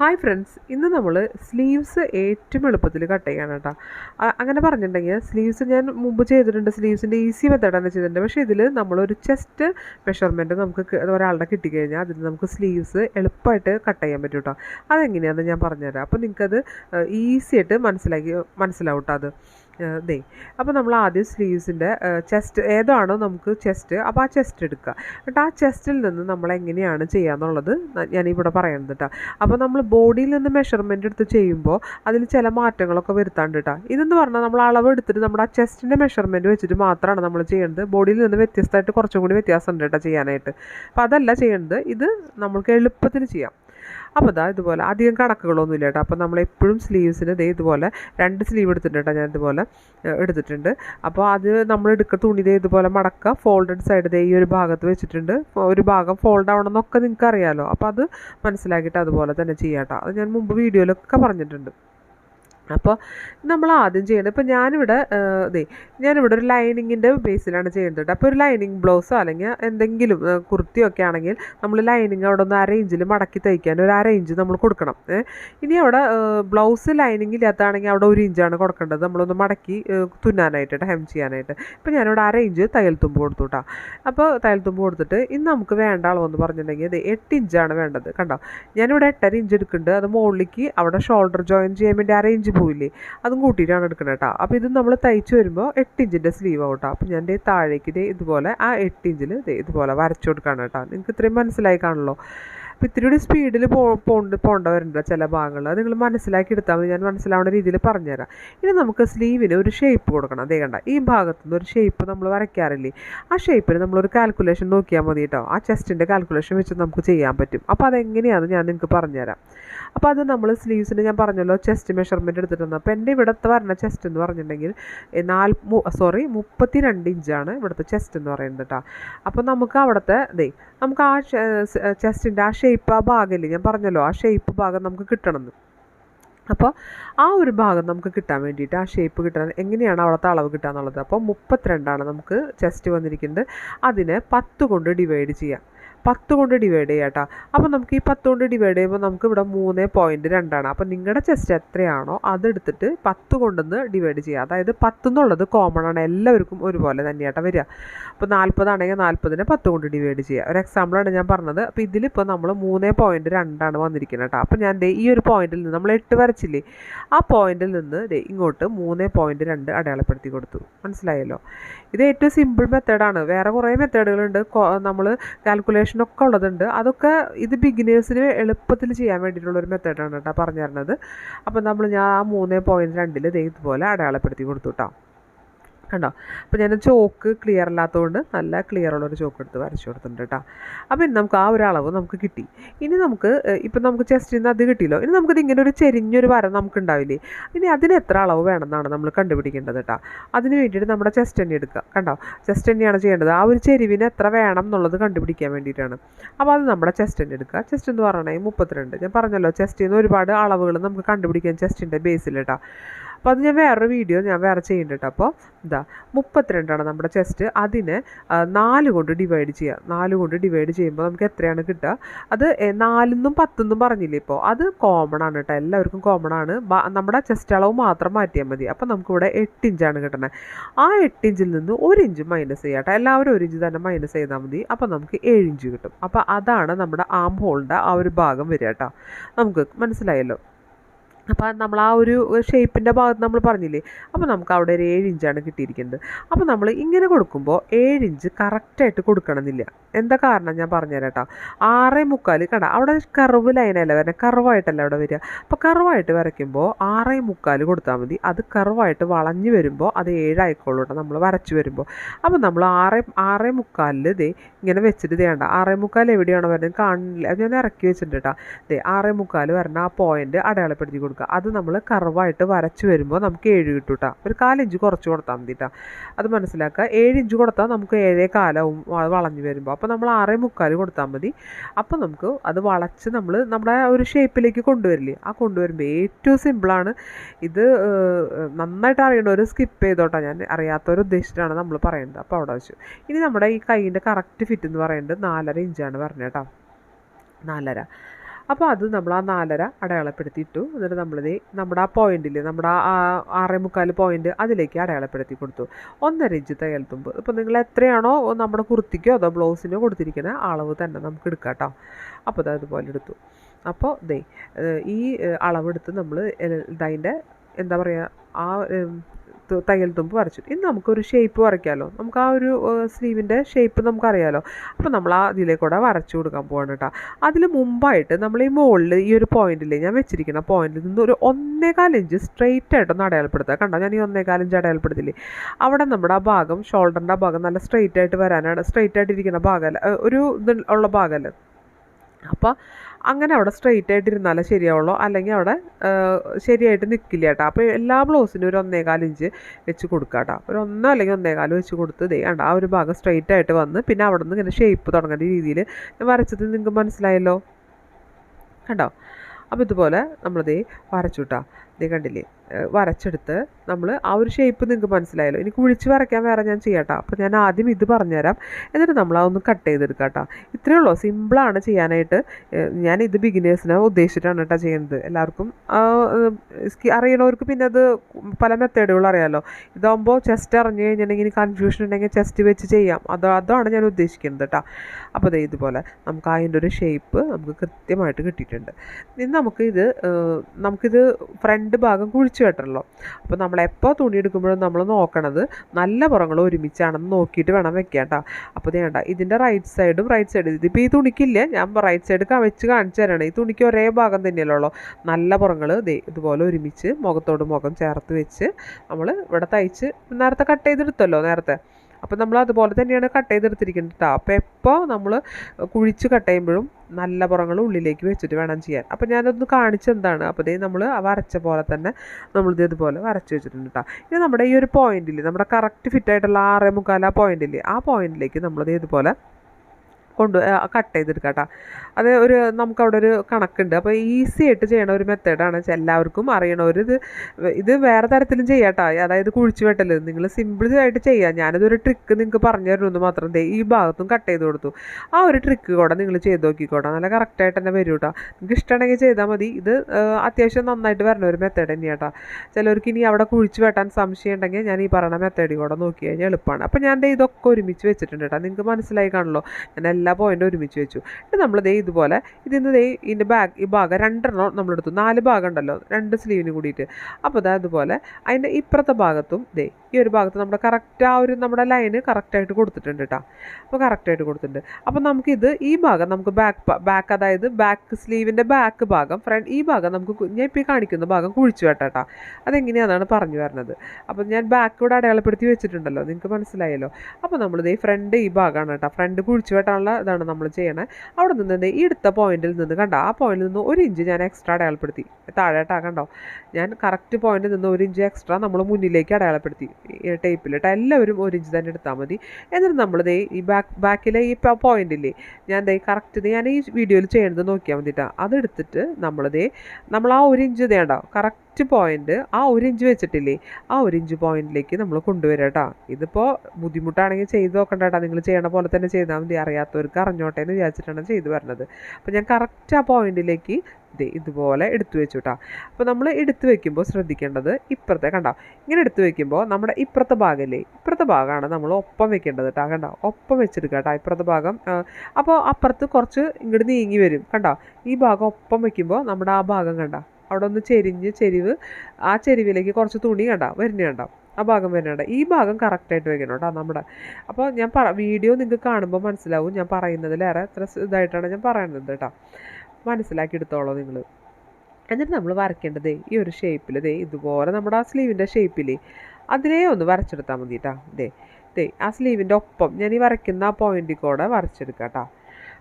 Hi friends ഇന്ന് നമ്മൾ sleeves ഏറ്റവും എളുപ്പത്തിൽ കട്ട് ചെയ്യാണ് കേട്ടോ അങ്ങനെ പറഞ്ഞിട്ടുണ്ടെങ്കിൽ സ്ലീവ്സ് ഞാൻ മുമ്പ് ചെയ്തിട്ടുണ്ട്. സ്ലീവ്സിന്റെ ഈസി മെത്തേഡാണ് ചെയ്തിട്ടുണ്ട്. പക്ഷേ ഇതിൽ നമ്മളൊരു ചെസ്റ്റ് മെഷർമെന്റ് നമുക്ക് ഒരാളുടെ കിട്ടിക്കഴിഞ്ഞാൽ അതിൽ നമുക്ക് സ്ലീവ്സ് എളുപ്പമായിട്ട് കട്ട് ചെയ്യാൻ പറ്റും കേട്ടോ അതെങ്ങനെയാണെന്ന് ഞാൻ പറഞ്ഞുതരാം. അപ്പോൾ നിങ്ങൾക്കത് ഈസി ആയിട്ട് മനസ്സിലാക്കി മനസ്സിലാവും കേട്ടോ അത്. ദേ. അപ്പോൾ നമ്മൾ ആദ്യം സ്ലീവ്സിന്റെ ചെസ്റ്റ് ഏതാണോ നമുക്ക് ചെസ്റ്റ് അപ്പോൾ ആ ചെസ്റ്റ് എടുക്കുക. എന്നിട്ട് ആ ചെസ്റ്റിൽ നിന്ന് നമ്മൾ എങ്ങനെയാണ് ചെയ്യുക എന്നുള്ളത് ഞാനിവിടെ പറയുന്നത് കേട്ടോ അപ്പോൾ നമ്മൾ ബോഡിയിൽ നിന്ന് മെഷർമെന്റ് എടുത്ത് ചെയ്യുമ്പോൾ അതിൽ ചില മാറ്റങ്ങളൊക്കെ വരുത്താണ്ട് കേട്ടോ ഇതെന്ന് പറഞ്ഞാൽ നമ്മൾ അളവ് എടുത്തിട്ട് നമ്മുടെ ആ ചെസ്റ്റിന്റെ മെഷർമെന്റ് വെച്ചിട്ട് മാത്രമാണ് നമ്മൾ ചെയ്യേണ്ടത് ബോഡിയിൽ നിന്ന് വ്യത്യസ്തമായിട്ട് കുറച്ചും കൂടി വ്യത്യാസമുണ്ട് കേട്ടോ ചെയ്യാനായിട്ട്. അപ്പോൾ അതല്ല ചെയ്യേണ്ടത് ഇത് നമ്മൾക്ക് എളുപ്പത്തിൽ ചെയ്യാം. അപ്പോൾ ഇതാ ഇതുപോലെ അധികം കണക്കുകളൊന്നും ഇല്ല കേട്ടോ. അപ്പോൾ നമ്മൾ എപ്പോഴും സ്ലീവ്സിന് ഇതേ ഇതുപോലെ രണ്ട് സ്ലീവ് എടുത്തിട്ടുണ്ട് കേട്ടോ. ഞാൻ ഇതുപോലെ എടുത്തിട്ടുണ്ട്. അപ്പോൾ അത് നമ്മൾ എടുക്കുക തുണി ദേ ഇതുപോലെ മടക്കുക ഫോൾഡഡ് സൈഡ് ഈ ഒരു ഭാഗത്ത് വെച്ചിട്ടുണ്ട്. ഒരു ഭാഗം ഫോൾഡ് ആവണമെന്നൊക്കെ നിങ്ങൾക്ക് അറിയാമല്ലോ അപ്പോൾ അത് മനസ്സിലാക്കിയിട്ട് അതുപോലെ തന്നെ ചെയ്യാം കേട്ടോ. അത് ഞാൻ മുമ്പ് വീഡിയോയിലൊക്കെ പറഞ്ഞിട്ടുണ്ട്. അപ്പോൾ നമ്മൾ ആദ്യം ചെയ്യേണ്ടത് ഇപ്പോൾ ഞാനിവിടെ അതെ ഞാനിവിടെ ഒരു ലൈനിങ്ങിന്റെ ബേസിലാണ് ചെയ്യുന്നത് അപ്പോൾ ഒരു ലൈനിങ് ബ്ലൗസോ അല്ലെങ്കിൽ എന്തെങ്കിലും കുർത്തിയൊക്കെ ആണെങ്കിൽ നമ്മൾ ലൈനിങ് അവിടെ ഒന്ന് ഇഞ്ചിൽ മടക്കി തയ്ക്കാൻ ഒരു അര ഇഞ്ച് നമ്മൾ കൊടുക്കണം. ഇനി അവിടെ ബ്ലൗസ് ലൈനിങ് ഇല്ലാത്തതാണെങ്കിൽ അവിടെ ഒരു ഇഞ്ചാണ് കൊടുക്കേണ്ടത്. നമ്മളൊന്ന് മടക്കി തുന്നാനായിട്ട് ഹെം ചെയ്യാനായിട്ട്. ഇപ്പോൾ ഞാനിവിടെ ഇഞ്ച് തയ്യൽ തുമ്പ് കൊടുത്തു കേട്ടോ. അപ്പോൾ തയ്യൽ തുമ്പ് കൊടുത്തിട്ട് ഇന്ന് നമുക്ക് വേണ്ട അളവെന്ന് പറഞ്ഞിട്ടുണ്ടെങ്കിൽ അതെ എട്ട് ഇഞ്ചാണ് വേണ്ടത് കണ്ടോ. ഞാനിവിടെ എട്ടര ഇഞ്ച് എടുക്കുന്നുണ്ട്. അത് മുകളിലേക്ക് അവിടെ ഷോൾഡർ ജോയിൻ ചെയ്യാൻ വേണ്ടി ഇഞ്ച് പോയില്ലേ അതും കൂട്ടിയിട്ടാണ് എടുക്കുന്നത് കേട്ടോ അപ്പോൾ ഇത് നമ്മൾ തയ്ച്ച് വരുമ്പോൾ എട്ട് ഇഞ്ചിന്റെ സ്ലീവ് ആവും കേട്ടോ അപ്പോൾ ഞാൻ താഴേക്ക് ദേ ഇതുപോലെ ആ എട്ട് ഇഞ്ചിൽ ദേ ഇതുപോലെ വരച്ചു കൊടുക്കുകയാണ് കേട്ടോ നിങ്ങൾക്ക് ഇത്രയും മനസ്സിലായി കാണുമല്ലോ അപ്പോൾ ഇത്തിരി കൂടി സ്പീഡിൽ പോ പോണ്ട് പോകേണ്ടവരുണ്ട് ചില ഭാഗങ്ങൾ അത് നിങ്ങൾ മനസ്സിലാക്കി എടുത്താൽ മതി. ഞാൻ മനസ്സിലാവുന്ന രീതിയിൽ പറഞ്ഞുതരാം. ഇനി നമുക്ക് സ്ലീവിന് ഒരു ഷേപ്പ് കൊടുക്കണം. അതേ കണ്ട ഈ ഭാഗത്തു നിന്ന് ഒരു ഷേപ്പ് നമ്മൾ വരയ്ക്കാറില്ലേ? ആ ഷേപ്പിന് നമ്മളൊരു കാൽക്കുലേഷൻ നോക്കിയാൽ മതി കേട്ടോ ആ ചെസ്റ്റിന്റെ കാൽക്കുലേഷൻ വെച്ച് നമുക്ക് ചെയ്യാൻ പറ്റും. അപ്പോൾ അതെങ്ങനെയാണെന്ന് ഞാൻ നിങ്ങൾക്ക് പറഞ്ഞുതരാം. അപ്പോൾ അത് നമ്മൾ സ്ലീവ്സിന് ഞാൻ പറഞ്ഞല്ലോ ചെസ്റ്റ് മെഷർമെന്റ് എടുത്തിട്ടുണ്ട്. അപ്പോൾ എന്റെ ഇവിടുത്തെ വരണ ചെസ്റ്റ് എന്ന് പറഞ്ഞിട്ടുണ്ടെങ്കിൽ നാല് സോറി മുപ്പത്തി രണ്ട് ഇഞ്ചാണ് ഇവിടുത്തെ ചെസ്റ്റ് എന്ന് പറയുന്നത് കേട്ടോ അപ്പോൾ നമുക്ക് അവിടുത്തെ ദേ നമുക്ക് ആ ചെസ്റ്റിന്റെ ആ ഷേപ്പ് ആ ഭാഗമില്ലേ ഞാൻ പറഞ്ഞല്ലോ ആ ഷേപ്പ് ഭാഗം നമുക്ക് കിട്ടണമെന്ന് അപ്പോൾ ആ ഒരു ഭാഗം നമുക്ക് കിട്ടാൻ വേണ്ടിയിട്ട് ആ ഷേപ്പ് കിട്ടാൻ എങ്ങനെയാണ് അവിടുത്തെ അളവ് കിട്ടുക എന്നുള്ളത് അപ്പോൾ മുപ്പത്തിരണ്ടാണ് നമുക്ക് ചെസ്റ്റ് വന്നിരിക്കുന്നത്. അതിനെ പത്ത് കൊണ്ട് ഡിവൈഡ് ചെയ്യാം. പത്ത് കൊണ്ട് ഡിവൈഡ് ചെയ്യാം കേട്ടോ അപ്പോൾ നമുക്ക് ഈ പത്ത് കൊണ്ട് ഡിവൈഡ് ചെയ്യുമ്പോൾ നമുക്ക് ഇവിടെ മൂന്ന് പോയിന്റ് രണ്ടാണ് അപ്പോൾ നിങ്ങളുടെ ചെസ്റ്റ് എത്രയാണോ അതെടുത്തിട്ട് പത്ത് കൊണ്ടൊന്ന് ഡിവൈഡ് ചെയ്യുക അതായത് പത്ത് എന്നുള്ളത് കോമൺ ആണ്. എല്ലാവർക്കും ഒരുപോലെ തന്നെ തന്നെയാട്ടോ വരിക. അപ്പോൾ നാൽപ്പതാണെങ്കിൽ നാൽപ്പതിനെ പത്ത് കൊണ്ട് ഡിവൈഡ് ചെയ്യുക ഒരു എക്സാമ്പിളാണ് ഞാൻ പറഞ്ഞത്. അപ്പോൾ ഇതിലിപ്പോൾ നമ്മൾ മൂന്ന് പോയിന്റ് രണ്ടാണ് വന്നിരിക്കുന്നത് കേട്ടോ അപ്പോൾ ഞാൻ ഈ ഒരു പോയിന്റിൽ നിന്ന് നമ്മൾ എട്ട് വരച്ചില്ലേ? ആ പോയിന്റിൽ നിന്ന് ഇങ്ങോട്ട് മൂന്ന് പോയിന്റ് രണ്ട് അടയാളപ്പെടുത്തി കൊടുത്തു. മനസ്സിലായല്ലോ? ഇത് ഏറ്റവും സിമ്പിൾ മെത്തേഡാണ് വേറെ കുറേ മെത്തേഡുകളുണ്ട് നമ്മൾ കാൽക്കുലേഷനൊക്കെ ഉള്ളതുണ്ട്. അതൊക്കെ ഇത് ബിഗിനേഴ്സിന് എളുപ്പത്തിൽ ചെയ്യാൻ വേണ്ടിയിട്ടുള്ള ഒരു മെത്തേഡാണ് കേട്ടോ പറഞ്ഞു തരുന്നത് അപ്പോൾ നമ്മൾ ഞാൻ ആ മൂന്ന് പോയിന്റ് രണ്ടിൽ ഇതുപോലെ അടയാളപ്പെടുത്തി കൊടുത്തു കേട്ടോ കണ്ടോ? അപ്പോൾ ഞാൻ ചോക്ക് ക്ലിയർ അല്ലാത്തതുകൊണ്ട് നല്ല ക്ലിയർ ഉള്ളൊരു ചോക്ക് എടുത്ത് വരച്ചു കൊടുത്തിട്ടുണ്ട് കേട്ടോ അപ്പോൾ ഇനി നമുക്ക് ആ ഒരു അളവ് നമുക്ക് കിട്ടി. ഇനി നമുക്ക് ഇപ്പം നമുക്ക് ചെസ്റ്റിൽ നിന്ന് അത് കിട്ടിയല്ലോ. ഇനി നമുക്കിത് ഇങ്ങനെ ഒരു ചെരിഞ്ഞൊരു വര നമുക്ക് ഉണ്ടാവില്ലേ? ഇനി അതിന് എത്ര അളവ് വേണമെന്നാണ് നമ്മൾ കണ്ടുപിടിക്കേണ്ടത് കേട്ടോ അതിന് വേണ്ടിയിട്ട് നമ്മുടെ ചെസ്റ്റ് എണ്ണി എടുക്കുക. കണ്ടോ? ചെസ്റ്റ് എണ്ണിയാണ് ചെയ്യേണ്ടത്. ആ ഒരു ചെരിവിന് എത്ര വേണം എന്നുള്ളത് കണ്ടുപിടിക്കാൻ വേണ്ടിയിട്ടാണ്. അപ്പോൾ അത് നമ്മുടെ ചെസ്റ്റ് എണ്ണി എടുക്കുക. ചെസ്റ്റ് എന്ന് പറയണേ മുപ്പത്തിരണ്ട്. ഞാൻ പറഞ്ഞല്ലോ ചെസ്റ്റിൽ നിന്ന് ഒരുപാട് അളവുകൾ നമുക്ക് കണ്ടുപിടിക്കാൻ ചെസ്റ്റിന്റെ ബേസിൽ കേട്ടോ അപ്പോൾ അത് ഞാൻ വേറൊരു വീഡിയോ ഞാൻ വേറെ ചെയ്യുന്നുണ്ട് അപ്പോൾ ഇതാ മുപ്പത്തിരണ്ടാണ് നമ്മുടെ ചെസ്റ്റ് അതിനെ നാല് കൊണ്ട് ഡിവൈഡ് ചെയ്യുക നാല് കൊണ്ട് ഡിവൈഡ് ചെയ്യുമ്പോൾ നമുക്ക് എത്രയാണ് കിട്ടുക അത് നാലെന്നും നാലിന്നും പത്തെന്നും പറഞ്ഞില്ലേ ഇപ്പോൾ അത് കോമൺ ആണ് കേട്ടോ എല്ലാവർക്കും കോമൺ ആണ്. നമ്മുടെ ചെസ്റ്റ് അളവ് മാത്രം മാറ്റിയാൽ മതി. അപ്പോൾ നമുക്കിവിടെ എട്ട് ഇഞ്ചാണ് കിട്ടുന്നത് ആ എട്ട് ഇഞ്ചിൽ നിന്ന് ഒരു ഇഞ്ച് മൈനസ് ചെയ്യാം കേട്ടോ എല്ലാവരും ഒരു ഇഞ്ച് തന്നെ മൈനസ് ചെയ്താൽ മതി. അപ്പോൾ നമുക്ക് ഏഴ് ഇഞ്ച് കിട്ടും. അപ്പോൾ അതാണ് നമ്മുടെ ആം ഹോളിന്റെ ആ ഒരു ഭാഗം വരിക കേട്ടോ നമുക്ക് മനസ്സിലായല്ലോ? അപ്പോൾ നമ്മൾ ആ ഒരു ഷേപ്പിന്റെ ഭാഗത്ത് നമ്മൾ പറഞ്ഞില്ലേ? അപ്പോൾ നമുക്ക് അവിടെ ഒരു ഏഴ് ഇഞ്ചാണ് കിട്ടിയിരിക്കുന്നത്. അപ്പോൾ നമ്മൾ ഇങ്ങനെ കൊടുക്കുമ്പോൾ ഏഴ് ഇഞ്ച് കറക്റ്റായിട്ട് കൊടുക്കണമെന്നില്ല. എന്താ കാരണം ഞാൻ പറഞ്ഞുതരാം കേട്ടോ ആറേ മുക്കാൽ കണ്ട അവിടെ കർവ് ലൈനല്ല വരുന്നത് കർവായിട്ടല്ല അവിടെ വരിക. അപ്പോൾ കർവായിട്ട് വരയ്ക്കുമ്പോൾ ആറേ മുക്കാൽ കൊടുത്താൽ മതി. അത് കർവായിട്ട് വളഞ്ഞ് വരുമ്പോൾ അത് ഏഴായിക്കോളൂ കേട്ടോ നമ്മൾ വരച്ച് വരുമ്പോൾ അപ്പോൾ നമ്മൾ ആറേ ആറേ മുക്കാലിൽ ഇതേ ഇങ്ങനെ വെച്ചിട്ട് ഇതേണ്ട ആറേ മുക്കാൽ എവിടെയാണോ വരുന്നത് കാണില്ല ഞാൻ ഇറക്കി വെച്ചിട്ടുണ്ട് കേട്ടോ ദേ ആറേ മുക്കാൽ വരണ ആ പോയിന്റ് അടയാളപ്പെടുത്തി കൊടുക്കുക. അത് നമ്മൾ കറവായിട്ട് വരച്ച് വരുമ്പോൾ നമുക്ക് ഏഴ് കിട്ടും കേട്ടോ ഒരു കാലിഞ്ച് കുറച്ച് കൊടുത്താൽ മതി കേട്ടോ അത് മനസ്സിലാക്കുക. ഏഴ് ഇഞ്ച് കൊടുത്താൽ നമുക്ക് ഏഴേ കാലവും വളഞ്ഞ് വരുമ്പോൾ അപ്പോൾ നമ്മൾ ആറേ മുക്കാൽ കൊടുത്താൽ മതി. അപ്പോൾ നമുക്ക് അത് വളച്ച് നമ്മൾ നമ്മുടെ ഒരു ഷേപ്പിലേക്ക് കൊണ്ടുവരില്ലേ? ആ കൊണ്ടുവരുമ്പോൾ ഏറ്റവും സിമ്പിളാണ്. ഇത് നന്നായിട്ട് അറിയണവർ സ്കിപ്പ് ചെയ്തോട്ടെ ഞാൻ അറിയാത്തവർ ഉദ്ദേശിച്ചിട്ടാണ് നമ്മൾ പറയുന്നത് അപ്പോൾ അവിടെ വെച്ചു. ഇനി നമ്മുടെ ഈ കൈയിന്റെ കറക്റ്റ് ഫിറ്റ് എന്ന് പറയുന്നത് നാലര ഇഞ്ചാണ് പറഞ്ഞത് കേട്ടോ നാലര. അപ്പോൾ അത് നമ്മൾ ആ നാലര അടയാളപ്പെടുത്തിയിട്ടു. എന്നിട്ട് നമ്മളിത് നമ്മുടെ ആ പോയിന്റിൽ നമ്മുടെ ആ ആറേ മുക്കാൽ പോയിന്റ് അതിലേക്ക് അടയാളപ്പെടുത്തി കൊടുത്തു. ഒന്നര ഇഞ്ച് തയ്യൽ തുമ്പ്. ഇപ്പോൾ നിങ്ങൾ എത്രയാണോ നമ്മുടെ കുർത്തിക്കോ അതോ ബ്ലൗസിനോ കൊടുത്തിരിക്കുന്ന അളവ് തന്നെ നമുക്ക് എടുക്കാം കേട്ടോ. അപ്പോൾ അത് അതുപോലെ എടുത്തു. അപ്പോൾ ദേ ഈ അളവെടുത്ത് നമ്മൾ ഇതതിന്റെ എന്താ പറയുക ആ തയ്യൽ തുമ്പ് വരച്ചു. ഇനി നമുക്കൊരു ഷേപ്പ് വരയ്ക്കാമല്ലോ നമുക്ക് ആ ഒരു സ്ലീവിന്റെ ഷേപ്പ് നമുക്കറിയാമല്ലോ അപ്പോൾ നമ്മൾ ആ ഇതിലേക്കൂടെ വരച്ചു കൊടുക്കാൻ പോവാണ് കേട്ടോ അതിൽ മുമ്പായിട്ട് നമ്മൾ ഈ മുകളിൽ ഈ ഒരു പോയിന്റിൽ ഞാൻ വെച്ചിരിക്കുന്ന പോയിന്റിൽ നിന്ന് ഒരു ഒന്നേകാൽ ഇഞ്ച് സ്ട്രെയിറ്റ് ആയിട്ടൊന്ന് അടയാളപ്പെടുത്തുക. കണ്ടോ? ഞാൻ ഈ ഒന്നേകാൽ ഇഞ്ച് അടയാളപ്പെടുത്തില്ലേ? അവിടെ നമ്മുടെ ആ ഭാഗം ഷോൾഡറിന്റെ ആ ഭാഗം നല്ല സ്ട്രെയിറ്റ് ആയിട്ട് വരാനാണ്. സ്ട്രെയിറ്റ് ആയിട്ടിരിക്കുന്ന ഭാഗമല്ല ഒരു ഇത് ഉള്ള ഭാഗമല്ല അപ്പോൾ അങ്ങനെ അവിടെ സ്ട്രെയിറ്റ് ആയിട്ട് ഇരുന്നാലേ ശരിയാവുള്ളൂ. അല്ലെങ്കിൽ അവിടെ ശരിയായിട്ട് നിൽക്കില്ല കേട്ടോ. അപ്പോൾ എല്ലാ ബ്ലൗസിനും ഒരു ഒന്നേകാൽ ഇഞ്ച് വെച്ച് കൊടുക്കുക കേട്ടോ. ഒരു ഒന്നോ അല്ലെങ്കിൽ ഒന്നേകാൽ വെച്ച് കൊടുത്ത് ദേ കണ്ട ആ ഒരു ഭാഗം സ്ട്രെയിറ്റ് ആയിട്ട് വന്ന് പിന്നെ അവിടെ നിന്ന് ഇങ്ങനെ ഷേപ്പ് തുടങ്ങുന്ന രീതിയിൽ ഞാൻ വരച്ചത് നിങ്ങൾക്ക് മനസ്സിലായല്ലോ? കണ്ടോ? അപ്പോൾ ഇതുപോലെ നമ്മളിതേ വരച്ചു കേട്ടോ. ഇതേ കണ്ടില്ലേ? വരച്ചെടുത്ത് നമ്മൾ ആ ഒരു ഷേപ്പ് നിങ്ങൾക്ക് മനസ്സിലായല്ലോ. എനിക്ക് കുഴിച്ച് വരയ്ക്കാൻ വേറെ ഞാൻ ചെയ്യാട്ടോ. അപ്പോൾ ഞാൻ ആദ്യം ഇത് പറഞ്ഞുതരാം. എന്നിട്ട് നമ്മൾ അതൊന്ന് കട്ട് ചെയ്തെടുക്കാം കേട്ടോ ഇത്രയേ ഉള്ളൂ. സിമ്പിളാണ് ചെയ്യാനായിട്ട്. ഞാൻ ഇത് ബിഗിനേഴ്സിനെ ഉദ്ദേശിച്ചിട്ടാണ് കേട്ടോ ചെയ്യുന്നത്. എല്ലാവർക്കും അറിയണവർക്ക് പിന്നെ അത് പല മെത്തേഡുകൾ അറിയാമല്ലോ ഇതാകുമ്പോൾ ചെസ്റ്റ് അറിഞ്ഞു കഴിഞ്ഞിട്ടുണ്ടെങ്കിൽ കൺഫ്യൂഷൻ ഉണ്ടെങ്കിൽ ചെസ്റ്റ് വെച്ച് ചെയ്യാം. അത് അതാണ് ഞാൻ ഉദ്ദേശിക്കുന്നത് കേട്ടോ. അപ്പോൾ ദേ ഇതുപോലെ നമുക്ക് അതിന്റെ ഒരു ഷേപ്പ് നമുക്ക് കൃത്യമായിട്ട് കിട്ടിയിട്ടുണ്ട്. ഇനി നമുക്കിത് നമുക്കിത് ഫ്രണ്ട് ഭാഗം കുഴിച്ചു വെട്ടണല്ലോ അപ്പോൾ നമ്മൾ എപ്പോൾ തുണി എടുക്കുമ്പോഴും നമ്മൾ നോക്കണത് നല്ല പുറങ്ങൾ ഒരുമിച്ചാണെന്ന് നോക്കിയിട്ട് വേണം വെക്കാൻ കേട്ടോ അപ്പോൾ വേണ്ട ഇതിന്റെ റൈറ്റ് സൈഡും റൈറ്റ് സൈഡും ഇതിപ്പോൾ ഈ തുണിക്കില്ല? ഞാൻ റൈറ്റ് സൈഡ് വെച്ച് കാണിച്ചു തരാണ്. ഈ തുണിക്ക് ഒരേ ഭാഗം തന്നെയല്ലേ ഉള്ളൂ നല്ല പുറങ്ങൾ ഇതുപോലെ ഒരുമിച്ച് മുഖത്തോട് മുഖം ചേർത്ത് വെച്ച് നമ്മൾ ഇവിടെ തയ്ച്ച് നേരത്തെ കട്ട് ചെയ്തെടുത്തല്ലോ നേരത്തെ. അപ്പോൾ നമ്മൾ അതുപോലെ തന്നെയാണ് കട്ട് ചെയ്തെടുത്തിരിക്കുന്നത് കേട്ടോ അപ്പോൾ എപ്പോൾ നമ്മൾ കുഴിച്ച് കട്ട് ചെയ്യുമ്പോഴും നല്ല പുറങ്ങൾ ഉള്ളിലേക്ക് വെച്ചിട്ട് വേണം ചെയ്യാൻ. അപ്പോൾ ഞാനൊന്ന് കാണിച്ചെന്താണ് അപ്പോൾ ഇതേ നമ്മൾ വരച്ച പോലെ തന്നെ നമ്മളിത് ഇതുപോലെ വരച്ച് വെച്ചിട്ടുണ്ട് കേട്ടോ ഇനി നമ്മുടെ ഈ ഒരു പോയിന്റിൽ നമ്മുടെ കറക്റ്റ് ഫിറ്റ് ആയിട്ടുള്ള ആറേ മുക്കാൽ ആ പോയിന്റിൽ ആ പോയിന്റിലേക്ക് നമ്മളിത് ഇതുപോലെ കൊണ്ട് കട്ട് ചെയ്തെടുക്കാം കേട്ടോ അത് ഒരു നമുക്കവിടെ ഒരു കണക്കുണ്ട്. അപ്പോൾ ഈസി ആയിട്ട് ചെയ്യണ ഒരു മെത്തേഡാണ് എല്ലാവർക്കും അറിയണ ഒരു ഇത് ഇത് വേറെ തരത്തിലും ചെയ്യാം കേട്ടോ അതായത് കുഴിച്ചു വെട്ടൽ നിങ്ങൾ സിമ്പിൾ ആയിട്ട് ചെയ്യാം. ഞാനതൊരു ട്രിക്ക് നിങ്ങൾക്ക് പറഞ്ഞു തരുമെന്ന് മാത്രം. ദേ ഈ ഭാഗത്തും കട്ട് ചെയ്ത് കൊടുത്തു. ആ ഒരു ട്രിക്ക് കൂടെ നിങ്ങൾ ചെയ്ത് നോക്കിക്കോട്ടെ. നല്ല കറക്റ്റായിട്ട് തന്നെ വരും കേട്ടോ നിങ്ങൾക്ക് ഇഷ്ടമാണെങ്കിൽ ചെയ്താൽ മതി. ഇത് അത്യാവശ്യം നന്നായിട്ട് വരണ ഒരു മെത്തേഡ് തന്നെയാണ് കേട്ടോ ചിലർക്ക് ഇനി അവിടെ കുഴിച്ചു വെട്ടാൻ സംശയം ഉണ്ടെങ്കിൽ ഞാൻ ഈ പറയുന്ന മെത്തേഡിൽ കൂടെ നോക്കി കഴിഞ്ഞാൽ എളുപ്പമാണ് അപ്പോൾ ഞാൻ ഇതൊക്കെ ഒരുമിച്ച് വെച്ചിട്ടുണ്ട് കേട്ടോ. നിങ്ങൾക്ക് മനസ്സിലായി കാണുമല്ലോ? ഞാൻ എല്ലാ പോയിന്റും ഒരുമിച്ച് വെച്ചു. എന്നിട്ട് നമ്മൾ ദേ ഇതുപോലെ ഇതിന്ന് ദേ ഇതിന്റെ ബാഗ് ഈ ഭാഗം രണ്ടെണ്ണം നമ്മളെടുത്തു. നാല് ഭാഗം ഉണ്ടല്ലോ. രണ്ട് സ്ലീവിന് കൂടിയിട്ട്. അപ്പോൾ ദാ ഇതുപോലെ അതിന്റെ ഇപ്പുറത്തെ ഭാഗത്തും ദേ ഈ ഒരു ഭാഗത്ത് നമ്മുടെ കറക്റ്റ് ആ ഒരു നമ്മുടെ ലൈന് കറക്റ്റായിട്ട് കൊടുത്തിട്ടുണ്ട് കേട്ടോ അപ്പോൾ കറക്റ്റായിട്ട് കൊടുത്തിട്ടുണ്ട്. അപ്പോൾ നമുക്കിത് ഈ ഭാഗം നമുക്ക് ബാക്ക് ബാക്ക് അതായത് ബാക്ക് സ്ലീവിന്റെ ബാക്ക് ഭാഗം ഫ്രണ്ട് ഈ ഭാഗം നമുക്ക് ഞാൻ ഇപ്പോൾ കാണിക്കുന്ന ഭാഗം കുഴിച്ചു വെട്ടാട്ടാ അതെങ്ങനെയാണെന്നാണ് പറഞ്ഞു വരുന്നത്. അപ്പോൾ ഞാൻ ബാക്ക് ഇവിടെ അടയാളപ്പെടുത്തി വെച്ചിട്ടുണ്ടല്ലോ നിങ്ങൾക്ക് മനസ്സിലായല്ലോ. അപ്പോൾ നമ്മളിത് ഈ ഫ്രണ്ട് ഈ ഭാഗമാണ് കേട്ടോ ഫ്രണ്ട് കുഴിച്ചു വെട്ടാനുള്ള ഇതാണ് നമ്മൾ ചെയ്യണത് അവിടെ നിന്ന് ഈ എടുത്ത പോയിന്റിൽ നിന്ന് കണ്ടോ ആ പോയിന്റിൽ നിന്ന് ഒരു ഇഞ്ച് ഞാൻ എക്സ്ട്രാ അടയാളപ്പെടുത്തി. താഴേട്ടാ കണ്ടോ? ഞാൻ കറക്റ്റ് പോയിന്റിൽ നിന്ന് ഒരു ഇഞ്ച് എക്സ്ട്രാ നമ്മൾ മുന്നിലേക്ക് അടയാളപ്പെടുത്തി. ടേപ്പിൽ കേട്ടോ. എല്ലാവരും ഒരു ഇഞ്ച് തന്നെ എടുത്താൽ മതി. എന്നിട്ട് ദേ ഈ ബാക്ക് ബാക്കിലെ ഈ പോയിന്റില്ലേ ഞാൻ ദേ കറക്റ്റ് ഞാൻ ഈ വീഡിയോയിൽ ചെയ്യണത് നോക്കിയാൽ മതിട്ടാ അതെടുത്തിട്ട് ദേ നമ്മൾ ആ ഒരു ഇഞ്ച് ദേണ്ടോ കറക്റ്റ് പോയിന്റ് ആ ഒരു ഇഞ്ച് വെച്ചിട്ടില്ലേ? ആ ഒരു ഇഞ്ച് പോയിന്റിലേക്ക് നമ്മൾ കൊണ്ടുവരാം കേട്ടോ ഇതിപ്പോൾ ബുദ്ധിമുട്ടാണെങ്കിൽ ചെയ്ത് നോക്കണ്ട കേട്ടോ നിങ്ങൾ ചെയ്യണ പോലെ തന്നെ ചെയ്താൽ മതി. അറിയാത്തവർക്ക് അറിഞ്ഞോട്ടെ എന്ന് വിചാരിച്ചിട്ടാണ് ചെയ്ത് വരുന്നത് അപ്പോൾ ഞാൻ കറക്റ്റ് ആ പോയിന്റിലേക്ക് ഇതുപോലെ എടുത്തു വെച്ചു കേട്ടോ അപ്പോൾ നമ്മൾ എടുത്തു വെക്കുമ്പോൾ ശ്രദ്ധിക്കേണ്ടത് ഇപ്പുറത്തെ കണ്ടോ. ഇങ്ങനെ എടുത്തു വെക്കുമ്പോൾ നമ്മുടെ ഇപ്പുറത്തെ ഭാഗമല്ലേ ഇപ്പുറത്തെ ഭാഗമാണ് നമ്മൾ ഒപ്പം വെക്കേണ്ടത് കേട്ടോ കണ്ടോ? ഒപ്പം വെച്ചെടുക്കുക കേട്ടോ ഇപ്പുറത്തെ ഭാഗം. അപ്പോൾ അപ്പുറത്ത് കുറച്ച് ഇങ്ങോട്ട് നീങ്ങി വരും. കണ്ടോ? ഈ ഭാഗം ഒപ്പം വെക്കുമ്പോൾ നമ്മുടെ ആ ഭാഗം കണ്ടോ? അവിടെ ഒന്ന് ചെരിഞ്ഞ് ചെരിവ് ആ ചെരിവിലേക്ക് കുറച്ച് തുണി കണ്ടോ? വരുന്ന കണ്ടോ? ആ ഭാഗം വരുന്നുണ്ട് ഈ ഭാഗം കറക്റ്റായിട്ട് വെക്കണം കേട്ടോ നമ്മുടെ. അപ്പോൾ ഞാൻ പറ വീഡിയോ നിങ്ങൾക്ക് കാണുമ്പോൾ മനസ്സിലാവും ഞാൻ പറയുന്നതിലേറെ എത്ര ഇതായിട്ടാണ് ഞാൻ പറയുന്നത് കേട്ടോ മനസ്സിലാക്കി എടുത്തോളൂ നിങ്ങൾ എന്നിട്ട് നമ്മൾ വരയ്ക്കേണ്ടത് ഈ ഒരു ഷേപ്പിൽ ദേ ഇതുപോലെ നമ്മുടെ ആ സ്ലീവിന്റെ ഷേപ്പിൽ അതിനെ ഒന്ന് വരച്ചെടുത്താൽ മതി കേട്ടോ ദേ ദേ ആ സ്ലീവിന്റെ ഒപ്പം ഞാൻ ഈ വരയ്ക്കുന്ന ആ പോയിന്റിൽ കൂടെ വരച്ചെടുക്കാം കേട്ടോ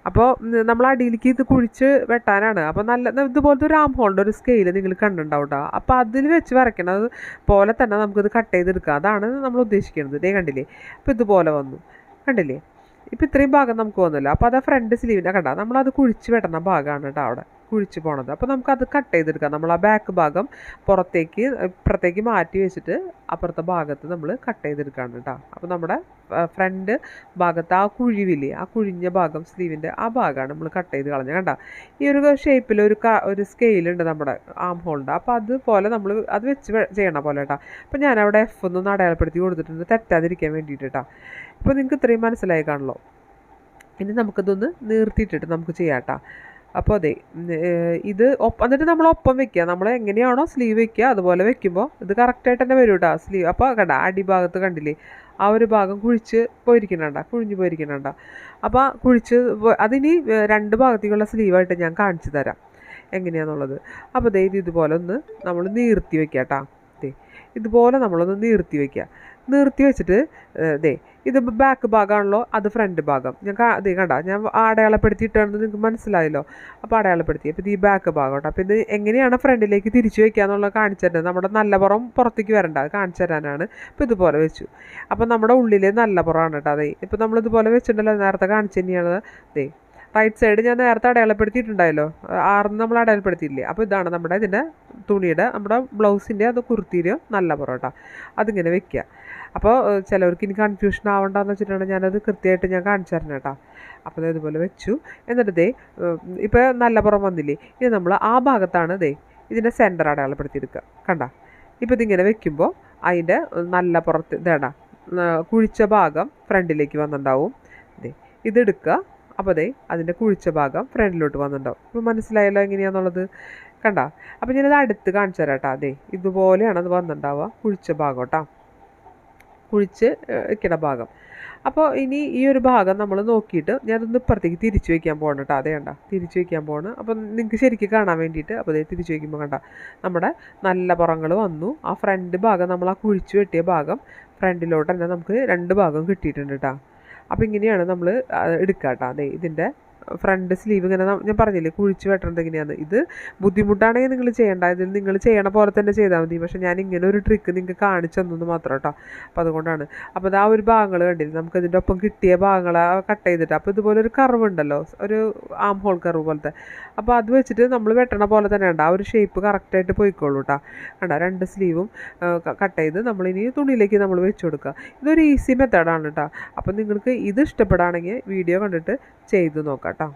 അപ്പോൾ നമ്മൾ അടിയിലേക്ക് ഇത് കുഴിച്ച് വെട്ടാനാണ്. അപ്പോൾ നല്ല ഇതുപോലത്തെ ഒരു ആം ഹോളിന്റെ ഒരു സ്കെയിൽ നിങ്ങൾ കണ്ടിട്ടുണ്ടാവും കേട്ടോ അപ്പോൾ അതിൽ വെച്ച് വരയ്ക്കണത് പോലെ തന്നെ നമുക്കിത് കട്ട് ചെയ്തെടുക്കാം. അതാണ് നമ്മൾ ഉദ്ദേശിക്കുന്നത് ദേ കണ്ടില്ലേ? അപ്പോൾ ഇതുപോലെ വന്നു. കണ്ടില്ലേ? ഇപ്പോൾ ഇത്രയും ഭാഗം നമുക്ക് വന്നല്ലോ. അപ്പോൾ അത് ഫ്രണ്ട് സ്ലീവിന്റെ കണ്ട. നമ്മളത് കുഴിച്ച് വെട്ടുന്ന ഭാഗമാണ് കേട്ടോ അവിടെ. കുഴിച്ച് പോണത്. അപ്പോൾ നമുക്കത് കട്ട് ചെയ്തെടുക്കാം. നമ്മൾ ആ ബാക്ക് ഭാഗം പുറത്തേക്ക് ഇപ്പുറത്തേക്ക് മാറ്റി വെച്ചിട്ട് അപ്പുറത്തെ ഭാഗത്ത് നമ്മൾ കട്ട് ചെയ്തെടുക്കുകയാണ് കേട്ടോ അപ്പോൾ നമ്മുടെ ഫ്രണ്ട് ഭാഗത്ത് ആ കുഴിവില്ലേ ആ കുഴിഞ്ഞ ഭാഗം സ്ലീവിന്റെ ആ ഭാഗമാണ് നമ്മൾ കട്ട് ചെയ്ത് കളഞ്ഞത് കണ്ട. ഈ ഒരു ഷേപ്പിൽ ഒരു ഒരു സ്കെയിലുണ്ട് നമ്മുടെ ആം ഹോളിന്റെ അപ്പോൾ അതുപോലെ നമ്മൾ അത് വെച്ച് ചെയ്യണ പോലെ കേട്ടോ അപ്പോൾ ഞാനവിടെ എഫ് ഒന്നും അടയാളപ്പെടുത്തി കൊടുത്തിട്ടുണ്ട്. തെറ്റാതിരിക്കാൻ വേണ്ടിയിട്ട് കേട്ടോ ഇപ്പോൾ നിങ്ങൾക്ക് ഇത്രയും മനസ്സിലായി കാണല്ലോ ഇനി നമുക്കിതൊന്ന് നിർത്തിയിട്ടിട്ട് നമുക്ക് ചെയ്യാം കേട്ടോ അപ്പോൾ അതെ ഇത് എന്നിട്ട് നമ്മൾ ഒപ്പം വെക്കുക നമ്മൾ എങ്ങനെയാണോ സ്ലീവ് വെക്കുക അതുപോലെ വെക്കുമ്പോൾ ഇത് കറക്റ്റായിട്ട് തന്നെ വരും കേട്ടോ സ്ലീവ് അപ്പോൾ കണ്ട അടിഭാഗത്ത് കണ്ടില്ലേ ആ ഒരു ഭാഗം കുഴിച്ച് പോയിരിക്കണണ്ട കുഴിഞ്ഞു പോയിരിക്കണണ്ട അപ്പോൾ കുഴിച്ച് അതിനി രണ്ട് ഭാഗത്തേക്കുള്ള സ്ലീവായിട്ട് ഞാൻ കാണിച്ചു തരാം. എങ്ങനെയാണെന്നുള്ളത് അപ്പോൾ ദൈവം ഇത് ഇതുപോലെ ഒന്ന് നമ്മൾ നീർത്തി വെക്കാം കേട്ടോ ദേ ഇതുപോലെ നമ്മളൊന്ന് നിർത്തി വയ്ക്കുക നിർത്തി വെച്ചിട്ട് ദേ ഇത് ബാക്ക് ഭാഗമാണല്ലോ അത് ഫ്രണ്ട് ഭാഗം. ഞാൻ കാ- ദേ കണ്ട ഞാൻ അടയാളപ്പെടുത്തിയിട്ടാണെന്ന് നിങ്ങൾക്ക് മനസ്സിലായല്ലോ. അപ്പോൾ അടയാളപ്പെടുത്തി. അപ്പോൾ ഇത് ഈ ബാക്ക് ഭാഗം കേട്ടോ. അപ്പോൾ ഇത് എങ്ങനെയാണ് ഫ്രണ്ടിലേക്ക് തിരിച്ചു വയ്ക്കുക എന്നുള്ളത് കാണിച്ചു തരുന്നത് നമ്മുടെ നല്ല പുറം പുറത്തേക്ക് വരണ്ട. അത് കാണിച്ചു തരാനാണ്. അപ്പോൾ ഇതുപോലെ വെച്ചു. അപ്പോൾ നമ്മുടെ ഉള്ളിലെ നല്ല പുറമാണ് കേട്ടോ. അതെ ഇപ്പോൾ നമ്മളിതുപോലെ വെച്ചിട്ടുണ്ടല്ലോ. നേരത്തെ കാണിച്ചു തന്നെയാണ്. ദേ റൈറ്റ് സൈഡ് ഞാൻ നേരത്തെ അടയാളപ്പെടുത്തിയിട്ടുണ്ടായല്ലോ. ആറിന് നമ്മൾ അടയാളപ്പെടുത്തിയില്ലേ? അപ്പോൾ ഇതാണ് നമ്മുടെ ഇതിന്റെ തുണിയുടെ നമ്മുടെ ബ്ലൗസിന്റെ അത് കുർത്തിയിൽ നല്ല പൊറോട്ട. അതിങ്ങനെ വെക്കുക. അപ്പോൾ ചിലവർക്ക് ഇനി കൺഫ്യൂഷൻ ആവണ്ടെന്ന് വെച്ചിട്ടുണ്ടെങ്കിൽ ഞാനത് കൃത്യമായിട്ട് ഞാൻ കാണിച്ചു തരണം കേട്ടോ. അപ്പോൾ ഇതുപോലെ വെച്ചു. എന്നിട്ട് ദേ ഇപ്പോൾ നല്ല പുറം വന്നില്ലേ? ഇനി നമ്മൾ ആ ഭാഗത്താണ് ദേ ഇതിന്റെ സെന്റർ അടയാളപ്പെടുത്തിയെടുക്കുക. കണ്ട? ഇപ്പോൾ ഇതിങ്ങനെ വെക്കുമ്പോൾ അതിന്റെ നല്ല പുറത്ത് ഇതേടാ കുഴിച്ച ഭാഗം ഫ്രണ്ടിലേക്ക് വന്നിട്ടുണ്ടാവും. ഇതെടുക്കുക അപ്പോൾ അതേ അതിന്റെ കുഴിച്ച ഭാഗം ഫ്രണ്ടിലോട്ട് വന്നിട്ടുണ്ടാവും. അപ്പോൾ മനസ്സിലായല്ലോ എങ്ങനെയാണെന്നുള്ളത് കണ്ട? അപ്പോൾ ഞാനത് അടുത്ത് കാണിച്ചു തരാം കേട്ടോ. അതെ ഇതുപോലെയാണ് അത് വന്നിട്ടുണ്ടാവുക. കുഴിച്ച ഭാഗം കേട്ടോ. കുഴിച്ച് ഇക്കണ ഭാഗം. അപ്പോൾ ഇനി ഈ ഒരു ഭാഗം നമ്മൾ നോക്കിയിട്ട് ഞാനൊന്ന് ഇപ്പുറത്തേക്ക് തിരിച്ചു വയ്ക്കാൻ പോകണം കേട്ടോ. അതേ കണ്ട തിരിച്ചു വയ്ക്കാൻ പോകണം അപ്പോൾ നിങ്ങൾക്ക് ശരിക്കും കാണാൻ വേണ്ടിയിട്ട് അപ്പോൾ അതേ തിരിച്ചു വയ്ക്കുമ്പോൾ കണ്ട നമ്മുടെ നല്ല പുറങ്ങൾ വന്നു. ആ ഫ്രണ്ട് ഭാഗം നമ്മൾ ആ കുഴിച്ച് വെട്ടിയ ഭാഗം ഫ്രണ്ടിലോട്ട് തന്നെ നമുക്ക് രണ്ട് ഭാഗം കിട്ടിയിട്ടുണ്ട് കേട്ടോ. അപ്പോൾ ഇങ്ങനെയാണ് നമ്മൾ എടുക്കുക കേട്ടോ അതെ ഇതിന്റെ ഫ്രണ്ട് സ്ലീവ് ഇങ്ങനെ ഞാൻ പറഞ്ഞില്ലേ കുഴിച്ച് വെട്ടേണ്ടത് എങ്ങനെയാണ് ഇത് ബുദ്ധിമുട്ടാണെങ്കിൽ നിങ്ങൾ ചെയ്യേണ്ട. ഇതിൽ നിങ്ങൾ ചെയ്യണ പോലെ തന്നെ ചെയ്താൽ മതി. പക്ഷേ ഞാൻ ഇങ്ങനെ ഒരു ട്രിക്ക് നിങ്ങൾക്ക് കാണിച്ചു തന്നു മാത്രം കേട്ടോ. അപ്പോൾ അതുകൊണ്ടാണ്. അപ്പോൾ അത് ആ ഒരു ഭാഗങ്ങൾ കണ്ടില്ലേ നമുക്ക് ഇതിന്റെ ഒപ്പം കിട്ടിയ ഭാഗങ്ങൾ കട്ട് ചെയ്തിട്ട്. അപ്പോൾ ഇതുപോലെ ഒരു കർവ് ഉണ്ടല്ലോ ഒരു ആം ഹോൾ കർവ് പോലത്തെ. അപ്പോൾ അത് വെച്ചിട്ട് നമ്മൾ വെട്ടണ പോലെ തന്നെ ഉണ്ട് ആ ഒരു ഷേപ്പ് കറക്റ്റായിട്ട് പോയിക്കോളൂ കേട്ടോ കണ്ട രണ്ട് സ്ലീവും കട്ട് ചെയ്ത് നമ്മളിനി തുണിയിലേക്ക് നമ്മൾ വെച്ച് കൊടുക്കുക ഇതൊരു ഈസി മെത്തേഡാണ് കേട്ടോ അപ്പോൾ നിങ്ങൾക്ക് ഇത് ഇഷ്ടപ്പെടുകയാണെങ്കിൽ വീഡിയോ കണ്ടിട്ട് ചെയ്ത് നോക്കാം കേട്ടോ